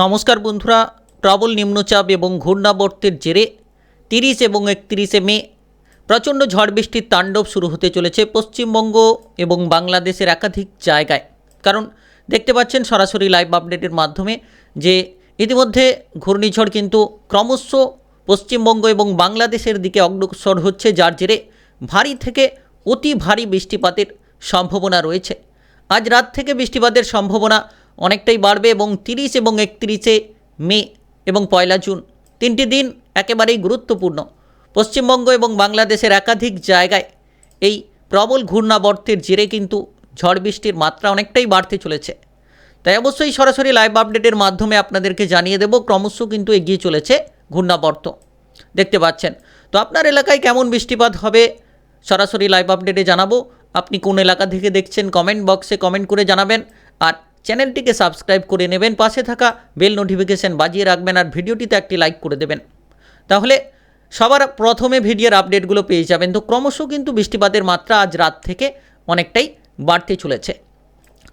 নমস্কার বন্ধুরা, প্রবল নিম্নচাপ এবং ঘূর্ণাবর্তের জেরে তিরিশ এবং একত্রিশে মে, প্রচণ্ড ঝড় বৃষ্টির তাণ্ডব শুরু হতে চলেছে পশ্চিমবঙ্গ এবং বাংলাদেশের একাধিক জায়গায়। কারণ দেখতে পাচ্ছেন সরাসরি লাইভ আপডেটের মাধ্যমে যে ইতিমধ্যে ঘূর্ণিঝড় কিন্তু ক্রমশ পশ্চিমবঙ্গ এবং বাংলাদেশের দিকে অগ্রসর হচ্ছে, যার জেরে ভারী থেকে অতি ভারী বৃষ্টিপাতের সম্ভাবনা রয়েছে। আজ রাত থেকে বৃষ্টিপাতের সম্ভাবনা অনেকটাই বাড়বে এবং তিরিশ এবং একত্রিশে মে এবং পয়লা জুন। তিনটি দিন একেবারেই গুরুত্বপূর্ণ। পশ্চিমবঙ্গ এবং বাংলাদেশের একাধিক জায়গায় এই প্রবল ঘূর্ণাবর্তের জেরে কিন্তু ঝড় বৃষ্টির মাত্রা অনেকটাই বাড়তে চলেছে। তাই অবশ্যই সরাসরি লাইভ আপডেটের মাধ্যমে আপনাদেরকে জানিয়ে দেব, ক্রমশ কিন্তু এগিয়ে চলেছে ঘূর্ণাবর্ত। দেখতে পাচ্ছেন, তো আপনার এলাকায় কেমন বৃষ্টিপাত হবে সরাসরি লাইভ আপডেটে জানাব। আপনি কোন এলাকা থেকে দেখছেন, কমেন্ট বক্সে কমেন্ট করে জানাবেন। আর চ্যানেলটিকে সাবস্ক্রাইব করে নেবেন, পাশে থাকা বেল নোটিফিকেশন বাজিয়ে রাখবেন আর ভিডিওটিতে একটি লাইক করে দেবেন। তাহলে সবার প্রথমে ভিডিওর আপডেটগুলো পেয়ে যাবেন। তো ক্রমশ কিন্তু বৃষ্টিপাতের মাত্রা আজ রাত থেকে অনেকটাই বাড়তে চলেছে।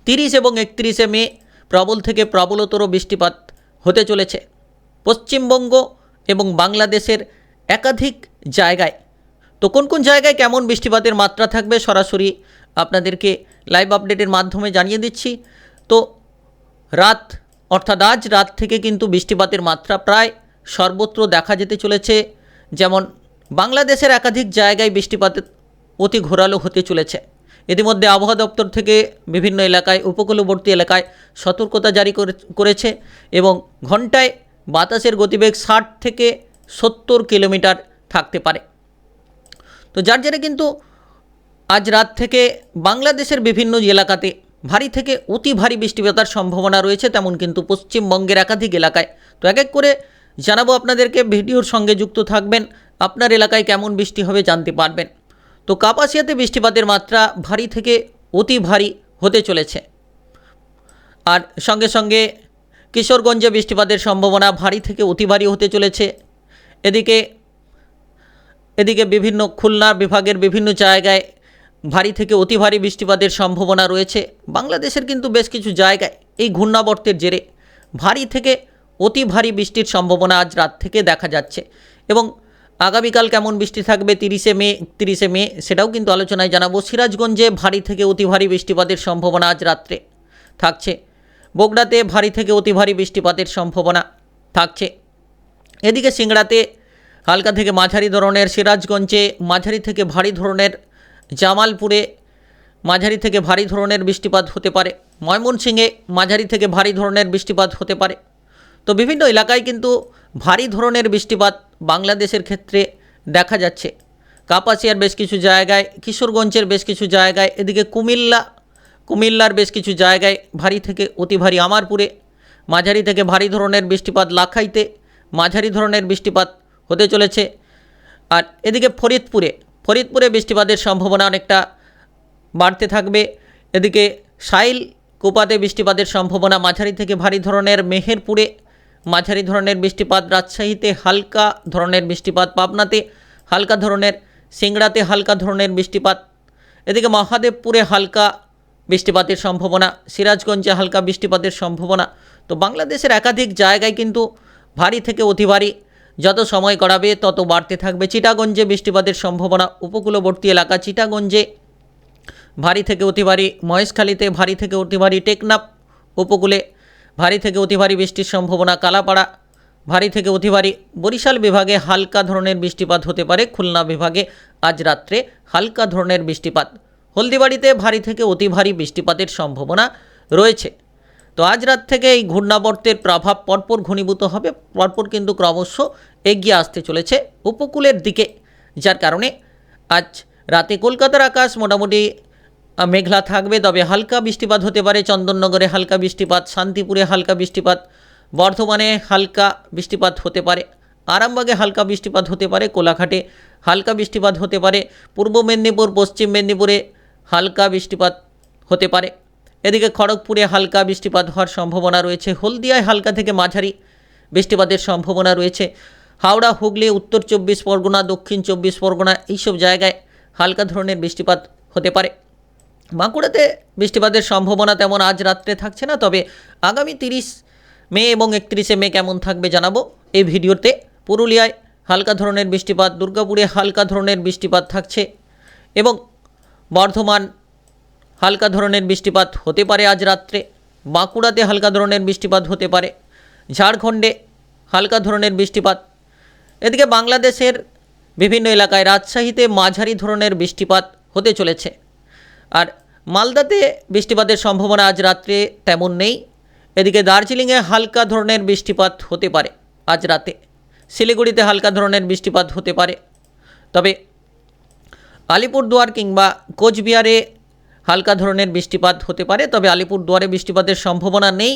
তিরিশ এবং একত্রিশে মে প্রবল থেকে প্রবলতর বৃষ্টিপাত হতে চলেছে। পশ্চিমবঙ্গ এবং বাংলাদেশের একাধিক জায়গায়। তো কোন কোন জায়গায় কেমন বৃষ্টিপাতের মাত্রা থাকবে সরাসরি আপনাদেরকে লাইভ আপডেটের মাধ্যমে জানিয়ে দিচ্ছি। তো রাত, অর্থাৎ আজ রাত থেকে কিন্তু বৃষ্টিপাতের মাত্রা প্রায় সর্বত্র দেখা যেতে চলেছে। যেমন বাংলাদেশের একাধিক জায়গায় বৃষ্টিপাত অতি ঘোরালো হতে চলেছে। ইতিমধ্যে আবহাওয়া দপ্তর থেকে বিভিন্ন এলাকায়, উপকূলবর্তী এলাকায় সতর্কতা জারি করে- করেছে এবং ঘন্টায় বাতাসের গতিবেগ ষাট থেকে সত্তর কিলোমিটার থাকতে পারে। তো যার জেরে কিন্তু আজ রাত থেকে বাংলাদেশের বিভিন্ন এলাকাতে ভারী থেকে অতি ভারী বৃষ্টিপাতার সম্ভাবনা রয়েছে, তেমন কিন্তু পশ্চিমবঙ্গের একাধিক এলাকায়। তো এক এক করে জানাব আপনাদেরকে, ভিডিওর সঙ্গে যুক্ত থাকবেন, আপনার এলাকায় কেমন বৃষ্টি হবে জানতে পারবেন। তো কাপাসিয়াতে বৃষ্টিপাতের মাত্রা ভারী থেকে অতি ভারী হতে চলেছে। আর সঙ্গে সঙ্গে কিশোরগঞ্জে বৃষ্টিপাতের সম্ভাবনা ভারী থেকে অতি ভারী হতে চলেছে। এদিকে এদিকে বিভিন্ন খুলনা বিভাগের বিভিন্ন জায়গায় ভারী থেকে অতি ভারী বৃষ্টিপাতের সম্ভাবনা রয়েছে। বাংলাদেশের কিন্তু বেশ কিছু জায়গায় এই ঘূর্ণাবর্তের জেরে ভারী থেকে অতি ভারী বৃষ্টির সম্ভাবনা আজ রাত থেকে দেখা যাচ্ছে এবং আগামীকাল কেমন বৃষ্টি থাকবে তিরিশে মে তিরিশে মে সেটাও কিন্তু আলোচনায় জানাব। সিরাজগঞ্জে ভারী থেকে অতি ভারী বৃষ্টিপাতের সম্ভাবনা আজ রাত্রে থাকছে। বগুড়াতে ভারী থেকে অতি ভারী বৃষ্টিপাতের সম্ভাবনা থাকছে। এদিকে সিংড়াতে হালকা থেকে মাঝারি ধরনের, সিরাজগঞ্জে মাঝারি থেকে ভারী ধরনের জামালপুরে মাঝারি থেকে ভারী ধরনের বৃষ্টিপাত হতে পারে। ময়মনসিংহে মাঝারি থেকে ভারী ধরনের বৃষ্টিপাত হতে পারে। তো বিভিন্ন এলাকায় কিন্তু ভারী ধরনের বৃষ্টিপাত বাংলাদেশের ক্ষেত্রে দেখা যাচ্ছে। কাপাসিয়ার বেশ কিছু জায়গায়, কিশোরগঞ্জের বেশ কিছু জায়গায়, এদিকে কুমিল্লা, কুমিল্লার বেশ কিছু জায়গায় ভারী থেকে অতি ভারী আমারপুরে মাঝারি থেকে ভারী ধরনের বৃষ্টিপাত লাখাইতে মাঝারি ধরনের বৃষ্টিপাত হতে চলেছে। আর এদিকে ফরিদপুরে ফরিদপুরে বৃষ্টিপাতের সম্ভাবনা অনেকটা বাড়তে থাকবে। এদিকে সাইল কোপাতে বৃষ্টিপাতের সম্ভাবনা মাঝারি থেকে ভারী ধরনের। মেহেরপুরে মাঝারি ধরনের বৃষ্টিপাত। রাজশাহীতে হালকা ধরনের বৃষ্টিপাত। পাবনাতে হালকা ধরনের। সিংড়াতে হালকা ধরনের বৃষ্টিপাত। এদিকে মহাদেবপুরে হালকা বৃষ্টিপাতের সম্ভাবনা। সিরাজগঞ্জে হালকা বৃষ্টিপাতের সম্ভাবনা। তো বাংলাদেশের একাধিক জায়গায় কিন্তু ভারী থেকে অতি ভারী যত সময় গড়াবে, তত বাড়তে থাকবে। চিটাগঞ্জে বৃষ্টিপাতের সম্ভাবনা উপকূলবর্তী এলাকা চিটাগঞ্জে ভারী থেকে অতি ভারী মহেশখালীতে ভারী থেকে অতি ভারী টেকনাফ উপকূলে ভারী থেকে অতি ভারী বৃষ্টির সম্ভাবনা কালাপাড়া ভারী থেকে অতি ভারী বরিশাল বিভাগে হালকা ধরনের বৃষ্টিপাত হতে পারে। খুলনা বিভাগে আজ রাত্রে হালকা ধরনের বৃষ্টিপাত। হলদিবাড়িতে ভারী থেকে অতি ভারী বৃষ্টিপাতের সম্ভাবনা রয়েছে। তো আজ রাত থেকে এই ঘূর্ণাবর্তের প্রভাব পরপর ঘনীভূত হবে, পরপর কিন্তু ক্রমশ এগিয়ে আসতে চলেছে উপকূলের দিকে। যার কারণে আজ রাতে কলকাতার আকাশ মোটামুটি মেঘলা থাকবে, তবে হালকা বৃষ্টিপাত হতে পারে চন্দননগরে হালকা বৃষ্টিপাত, শান্তিপুরে হালকা বৃষ্টিপাত, বর্ধমানে হালকা বৃষ্টিপাত হতে পারে, আরামবাগে হালকা বৃষ্টিপাত হতে পারে, কোলাঘাটে হালকা বৃষ্টিপাত হতে পারে, পূর্ব মেদিনীপুর, পশ্চিম মেদিনীপুরে হালকা বৃষ্টিপাত হতে পারে। এদিকে খড়গপুরে হালকা বৃষ্টিপাত হওয়ার সম্ভাবনা রয়েছে। হলদিয়ায় হালকা থেকে মাঝারি বৃষ্টিপাতের সম্ভাবনা রয়েছে। হাওড়া, হুগলি, উত্তর চব্বিশ পরগনা, দক্ষিণ চব্বিশ পরগনা এইসব জায়গায় হালকা ধরনের বৃষ্টিপাত হতে পারে। বাঁকুড়াতে বৃষ্টিপাতের সম্ভাবনা তেমন আজ রাত্রে থাকছে না, তবে আগামী তিরিশ মে এবং একত্রিশে মে কেমন থাকবে জানাব এই ভিডিওতে। পুরুলিয়ায় হালকা ধরনের বৃষ্টিপাত, দুর্গাপুরে হালকা ধরনের বৃষ্টিপাত থাকছে এবং বর্ধমান হালকা ধরনের বৃষ্টিপাত হতে পারে আজ রাত্রে। বাঁকুড়াতে হালকা ধরনের বৃষ্টিপাত হতে পারে। ঝাড়খণ্ডে হালকা ধরনের বৃষ্টিপাত। এদিকে বাংলাদেশের বিভিন্ন এলাকায় রাজশাহীতে মাঝারি ধরনের বৃষ্টিপাত হতে চলেছে। আর মালদাতে বৃষ্টিপাতের সম্ভাবনা আজ রাত্রে তেমন নেই। এদিকে দার্জিলিংয়ে হালকা ধরনের বৃষ্টিপাত হতে পারে আজ রাতে। শিলিগুড়িতে হালকা ধরনের বৃষ্টিপাত হতে পারে। তবে আলিপুরদুয়ার কিংবা কোচবিহারে হালকা ধরনের বৃষ্টিপাত হতে পারে, তবে আলিপুরদুয়ারে বৃষ্টিপাতের সম্ভাবনা নেই।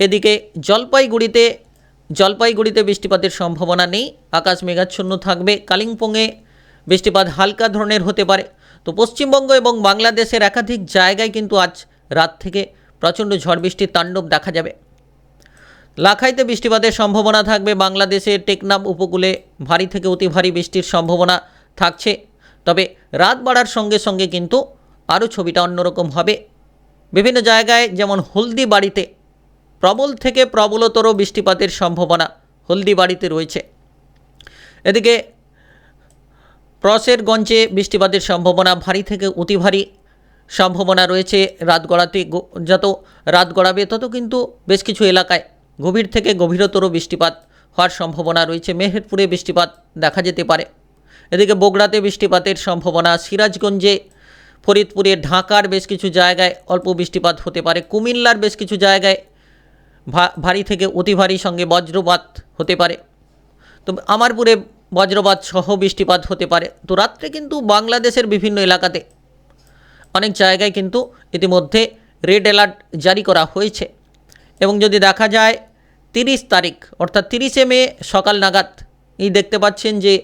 এদিকে জলপাইগুড়িতে জলপাইগুড়িতে বৃষ্টিপাতের সম্ভাবনা নেই। আকাশ মেঘাচ্ছন্ন থাকবে। কালিম্পংয়ে বৃষ্টিপাত হালকা ধরনের হতে পারে। তো পশ্চিমবঙ্গ এবং বাংলাদেশের একাধিক জায়গায় কিন্তু আজ রাত থেকে প্রচণ্ড ঝড় বৃষ্টির তাণ্ডব দেখা যাবে। লাখাইতে বৃষ্টিপাতের সম্ভাবনা থাকবে। বাংলাদেশের টেকনাম উপকূলে ভারী থেকে অতি ভারী বৃষ্টির সম্ভাবনা থাকছে। তবে রাত বাড়ার সঙ্গে সঙ্গে কিন্তু আরও ছবিটা অন্যরকম হবে। বিভিন্ন জায়গায় যেমন হলদিবাড়িতে প্রবল থেকে প্রবলতর বৃষ্টিপাতের সম্ভাবনা হলদিবাড়িতে রয়েছে। এদিকে প্রসের গঞ্জে বৃষ্টিপাতের সম্ভাবনা ভারী থেকে অতি ভারী সম্ভাবনা রয়েছে রাত গড়াতে যত রাত গড়াবে তত কিন্তু বেশ কিছু এলাকায় গভীর থেকে গভীরতর বৃষ্টিপাত হওয়ার সম্ভাবনা রয়েছে। মেহেরপুরে বৃষ্টিপাত দেখা যেতে পারে। এদিকে বগড়াতে বৃষ্টিপাতের সম্ভাবনা, সিরাজগঞ্জে ফরিদপুরে ঢাকার বেশ কিছু জায়গায় অল্প বৃষ্টিপাত হতে পারে। কুমিল্লার বেশ কিছু জায়গায় ভারী থেকে অতি ভারী সঙ্গে বজ্রপাত হতে পারে। তো আমারপুরে বজ্রপাত সহ বৃষ্টিপাত হতে পারে। তো রাত্রে কিন্তু বাংলাদেশের বিভিন্ন এলাকাতে অনেক জায়গায় কিন্তু ইতিমধ্যে রেড অ্যালার্ট জারি করা হয়েছে। এবং যদি দেখা যায়, তিরিশ তারিখ, অর্থাৎ তিরিশে মে সকাল নাগাদ এই দেখতে পাচ্ছেন যে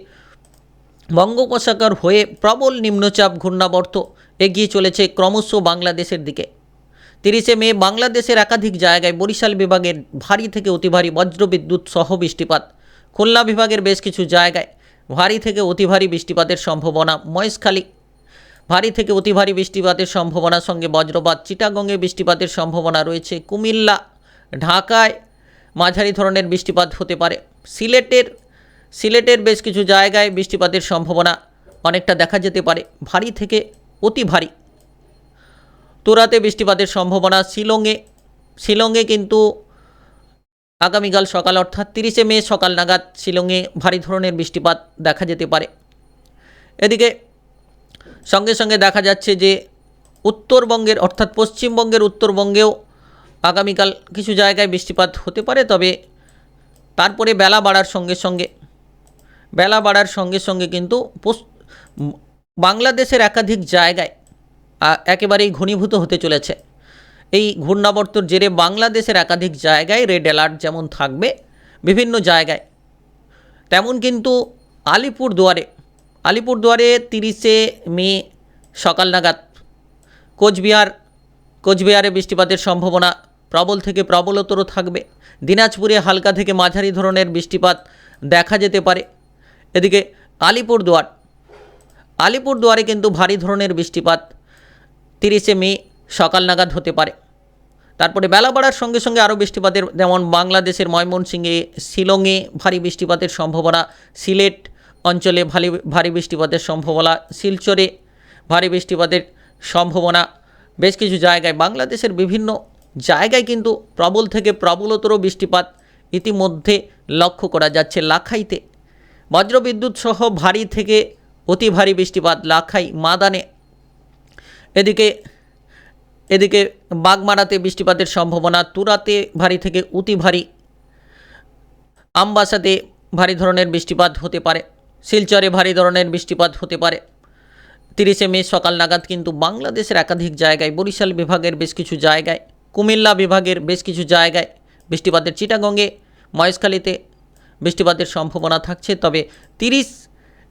বঙ্গোপসাগর হয়ে প্রবল নিম্নচাপ ঘূর্ণাবর্ত এগিয়ে চলেছে ক্রমশ বাংলাদেশের দিকে। তিরিশে মে বাংলাদেশের একাধিক জায়গায় বরিশাল বিভাগের ভারী থেকে অতি ভারী বজ্রবিদ্যুৎ সহ বৃষ্টিপাত। খুলনা বিভাগের বেশ কিছু জায়গায় ভারী থেকে অতি ভারী বৃষ্টিপাতের সম্ভাবনা মহেশখালী। ভারী থেকে অতি ভারী বৃষ্টিপাতের সম্ভাবনার সঙ্গে বজ্রপাত। চিটাগঙ্গে বৃষ্টিপাতের সম্ভাবনা রয়েছে কুমিল্লা, ঢাকায় মাঝারি ধরনের বৃষ্টিপাত হতে পারে। সিলেটের সিলেটের বেশ কিছু জায়গায় বৃষ্টিপাতের সম্ভাবনা অনেকটা দেখা যেতে পারে। ভারী থেকে অতি ভারী। তোরাতে বৃষ্টিপাতের সম্ভাবনা শিলংয়ে। শিলংয়ে কিন্তু আগামীকাল সকাল অর্থাৎ তিরিশে মে সকাল নাগাদ শিলংয়ে ভারী ধরনের বৃষ্টিপাত দেখা যেতে পারে। এদিকে সঙ্গে সঙ্গে দেখা যাচ্ছে যে উত্তরবঙ্গের অর্থাৎ পশ্চিমবঙ্গের উত্তরবঙ্গেও আগামীকাল কিছু জায়গায় বৃষ্টিপাত হতে পারে, তবে তারপরে বেলা বাড়ার সঙ্গে সঙ্গে, বেলা বাড়ার সঙ্গে সঙ্গে কিন্তু বাংলাদেশের একাধিক জায়গায় একেবারেই ঘনীভূত হতে চলেছে। এই ঘূর্ণাবর্তর জেরে বাংলাদেশের একাধিক জায়গায় রেড অ্যালার্ট যেমন থাকবে, বিভিন্ন জায়গায়। তেমন কিন্তু আলিপুর দুয়ারে আলিপুর দুয়ারে তিরিশে মে সকাল নাগাদ কোচবিহার, কোচবিহারে বৃষ্টিপাতের সম্ভাবনা প্রবল থেকে প্রবলতর থাকবে। দিনাজপুরে হালকা থেকে মাঝারি ধরনের বৃষ্টিপাত দেখা যেতে পারে। এদিকে আলিপুরদুয়ার আলিপুরদুয়ারে কিন্তু ভারী ধরনের বৃষ্টিপাত। তিরিশে মে সকাল নাগাদ হতে পারে। তারপরে বেলা বাড়ার সঙ্গে সঙ্গে আরও বৃষ্টিপাতের, যেমন বাংলাদেশের ময়মনসিংহে, শিলংয়ে ভারী বৃষ্টিপাতের সম্ভাবনা। সিলেট অঞ্চলে ভারী ভারী বৃষ্টিপাতের সম্ভাবনা। শিলচরে ভারী বৃষ্টিপাতের সম্ভাবনা। বেশ কিছু জায়গায়, বাংলাদেশের বিভিন্ন জায়গায় কিন্তু প্রবল থেকে প্রবলতর বৃষ্টিপাত ইতিমধ্যে লক্ষ্য করা যাচ্ছে লাখাইতে। বজ্রবিদ্যুৎ সহ ভারী থেকে অতি ভারী বৃষ্টিপাত লাখাই মাদানে। এদিকে এদিকে বাগমারাতে বৃষ্টিপাতের সম্ভাবনা তুরাতে ভারী থেকে অতি ভারী। আমবাসাতে ভারী ধরনের বৃষ্টিপাত হতে পারে। শিলচরে ভারী ধরনের বৃষ্টিপাত হতে পারে। তিরিশে মে সকাল নাগাদ কিন্তু বাংলাদেশের একাধিক জায়গায়, বরিশাল বিভাগের বেশ কিছু জায়গায়, কুমিল্লা বিভাগের বেশ কিছু জায়গায় বৃষ্টিপাতের চিটাগঙ্গে, মহেশখালীতে বৃষ্টিপাতের সম্ভাবনা থাকছে। তবে তিরিশ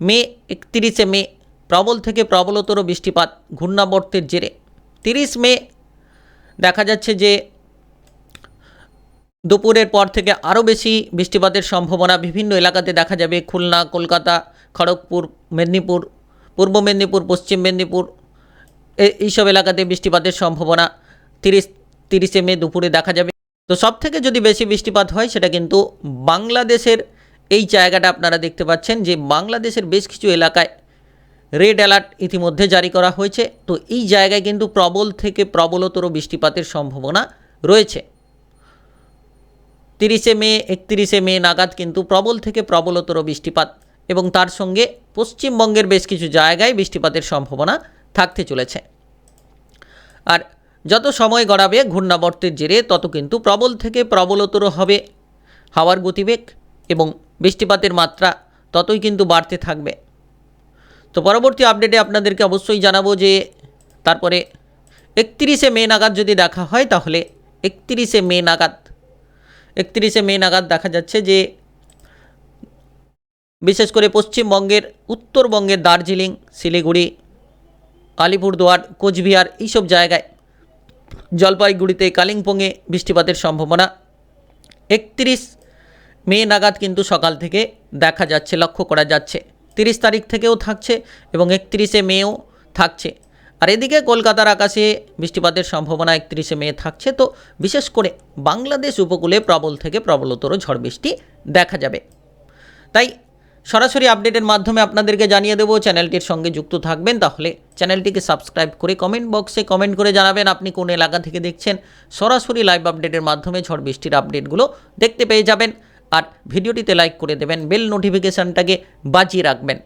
মে একত্রিশে মে, প্রবল থেকে প্রবলতর বৃষ্টিপাত ঘূর্ণাবর্তের জেরে। তিরিশ মে, দেখা যাচ্ছে যে দুপুরের পর থেকে আরও বেশি বৃষ্টিপাতের সম্ভাবনা বিভিন্ন এলাকাতে দেখা যাবে। খুলনা, কলকাতা, খড়গপুর, মেদিনীপুর, পূর্ব মেদিনীপুর, পশ্চিম মেদিনীপুর এইসব এলাকাতে বৃষ্টিপাতের সম্ভাবনা তিরিশ, তিরিশে মে দুপুরে দেখা যাবে। তো সব থেকে যদি বেশি বৃষ্টিপাত হয় সেটা কিন্তু বাংলাদেশের এই জায়গাটা আপনারা দেখতে পাচ্ছেন যে বাংলাদেশের বেশ কিছু এলাকায় রেড অ্যালার্ট ইতিমধ্যে জারি করা হয়েছে। তো এই জায়গায় কিন্তু প্রবল থেকে প্রবলতর বৃষ্টিপাতের সম্ভাবনা রয়েছে। তিরিশে মে, একত্রিশে মে নাগাদ কিন্তু প্রবল থেকে প্রবলতর বৃষ্টিপাত এবং তার সঙ্গে পশ্চিমবঙ্গের বেশ কিছু জায়গায় বৃষ্টিপাতের সম্ভাবনা থাকতে চলেছে। আর যত সময় গড়াবে, ঘূর্ণাবর্তের জেরে তত কিন্তু প্রবল থেকে প্রবলতর হবে। হাওয়ার গতিবেগ এবং বৃষ্টিপাতের মাত্রা ততই কিন্তু বাড়তে থাকবে। তো পরবর্তী আপডেটে আপনাদেরকে অবশ্যই জানাব যে, তারপরে একত্রিশে মে নাগাদ যদি দেখা হয় তাহলে একত্রিশে মে নাগাদ, একত্রিশে মে নাগাদ দেখা যাচ্ছে যে, বিশেষ করে পশ্চিমবঙ্গের, উত্তরবঙ্গের দার্জিলিং, শিলিগুড়ি, আলিপুরদুয়ার, কোচবিহার এইসব জায়গায় জলপাইগুড়িতে কালিম্পংয়ে বৃষ্টিপাতের সম্ভাবনা। একত্রিশ মে নাগাদ কিন্তু সকাল থেকে দেখা যাচ্ছে, লক্ষ্য করা যাচ্ছে। তিরিশ তারিখ থেকেও থাকছে এবং একত্রিশে মেও থাকছে। আর এদিকে কলকাতার আকাশে বৃষ্টিপাতের সম্ভাবনা একত্রিশে মে থাকছে। তো বিশেষ করে বাংলাদেশ উপকূলে প্রবল থেকে প্রবলতর ঝড় বৃষ্টি দেখা যাবে। তাই সরাসরি আপডেটের মাধ্যমে আপনাদেরকে জানিয়ে দেবো, চ্যানেলটির সঙ্গে যুক্ত থাকবেন। তাহলে চ্যানেলটিকে সাবস্ক্রাইব করে কমেন্ট বক্সে কমেন্ট করে জানাবেন, আপনি কোন এলাকা থেকে দেখছেন। সরাসরি লাইভ আপডেটের মাধ্যমে ঝড় বৃষ্টির আপডেটগুলো দেখতে পেয়ে যাবেন। আর ভিডিওটিতে লাইক করে দেবেন বেল নোটিফিকেশানটাকে বাজিয়ে রাখবেন।